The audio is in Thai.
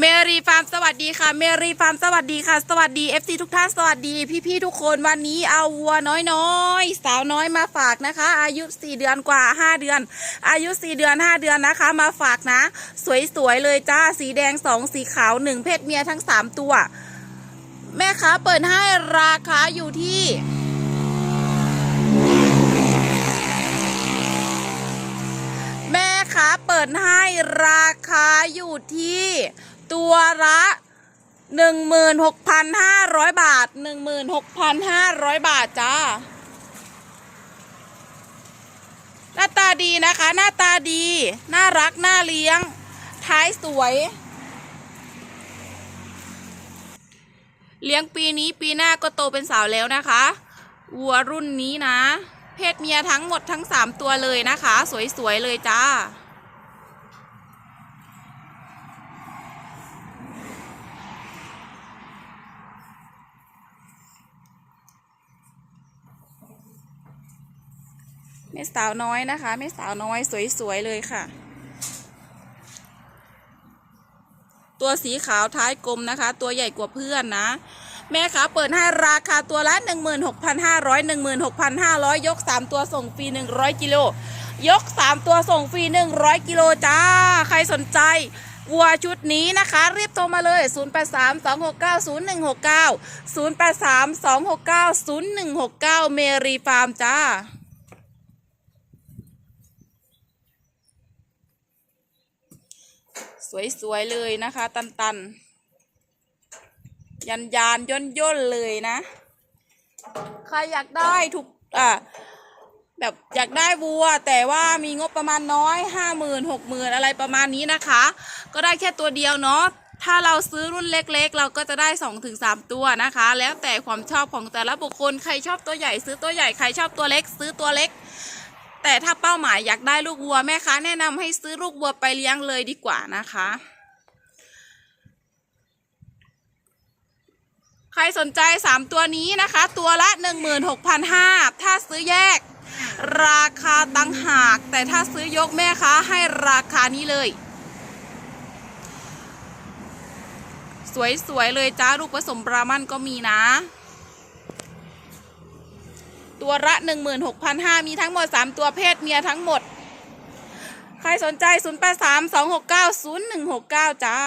เมรีฟาร์มสวัสดีค่ะ เมรีฟาร์มสวัสดีค่ะ สวัสดี FC ทุกท่านสวัสดี พี่ๆทุกคนวันนี้เอาวัวน้อยๆ สาวน้อยมาฝากนะคะ อายุ 4 เดือนกว่า 5 เดือน อายุ 4 เดือน 5 เดือนนะคะ มาฝากนะ สวยๆเลยจ้าสีแดง 2 สีขาว 1 เพศเมียทั้ง 3 ตัว แม่ค้าเปิดให้ราคาอยู่ที่แม่ค้าเปิดให้ราคาอยู่ที่ ตัวละ16,500บาท16,500บาทจ้า หน้าตาดีนะคะ หน้าตาดี น่ารัก น่าเลี้ยง ท้ายสวย เลี้ยงปีนี้ปีหน้าก็โตเป็นสาวแล้วนะคะ วัวรุ่นนี้นะ เพศเมียทั้งหมดทั้ง3ตัวเลยนะคะ สวยๆเลยจ้า แม่สาวน้อยนะคะแม่สาวน้อยสวยๆเลยค่ะ ตัวสีขาวท้ายกลมนะคะ ตัวใหญ่กว่าเพื่อนนะ แม่ค้าเปิดให้ราคาตัวละ 16,500 16,500 ยก 3 ตัวส่งฟรี 100 กิโล ยก 3 ตัวส่งฟรี 100 กิโลจ้า ใครสนใจวัวชุดนี้นะคะ รีบโทรมาเลย 083 269 0169 083 269 0169 เมรีฟาร์มจ้า สวยๆเลยนะคะตันตันๆ ยันยานย่นย่นเลยนะ ใครอยากได้ถูกอะแบบอยากได้วัว แต่ว่ามีงบประมาณน้อยห้าหมื่นหกหมื่นอะไรประมาณนี้นะคะ ก็ได้แค่ตัวเดียวเนาะถ้าเราซื้อรุ่นเล็กๆ เราก็จะได้สองถึงสามตัวนะคะ แล้วแต่ความชอบของแต่ละบุคคลใครชอบตัวใหญ่ซื้อตัวใหญ่ใครชอบตัวเล็ก ซื้อตัวเล็ก แต่ถ้าเป้าหมายอยากได้ลูกวัวแม่ค้าแนะนำให้ซื้อลูกวัวไปเลี้ยงเลยดีกว่านะคะ ใครสนใจ 3 ตัวนี้นะคะ ตัวละ 16,500ถ้าซื้อแยก ราคาตังหาก แต่ถ้าซื้อยกแม่ค้าให้ราคานี้เลย สวยๆเลยจ้าลูกผสมบรามันก็มีนะ ตัวละ 16,500มีทั้งหมด 3 ตัวเพศเมียทั้งหมด ใครสนใจ 083 269 0169 จ้า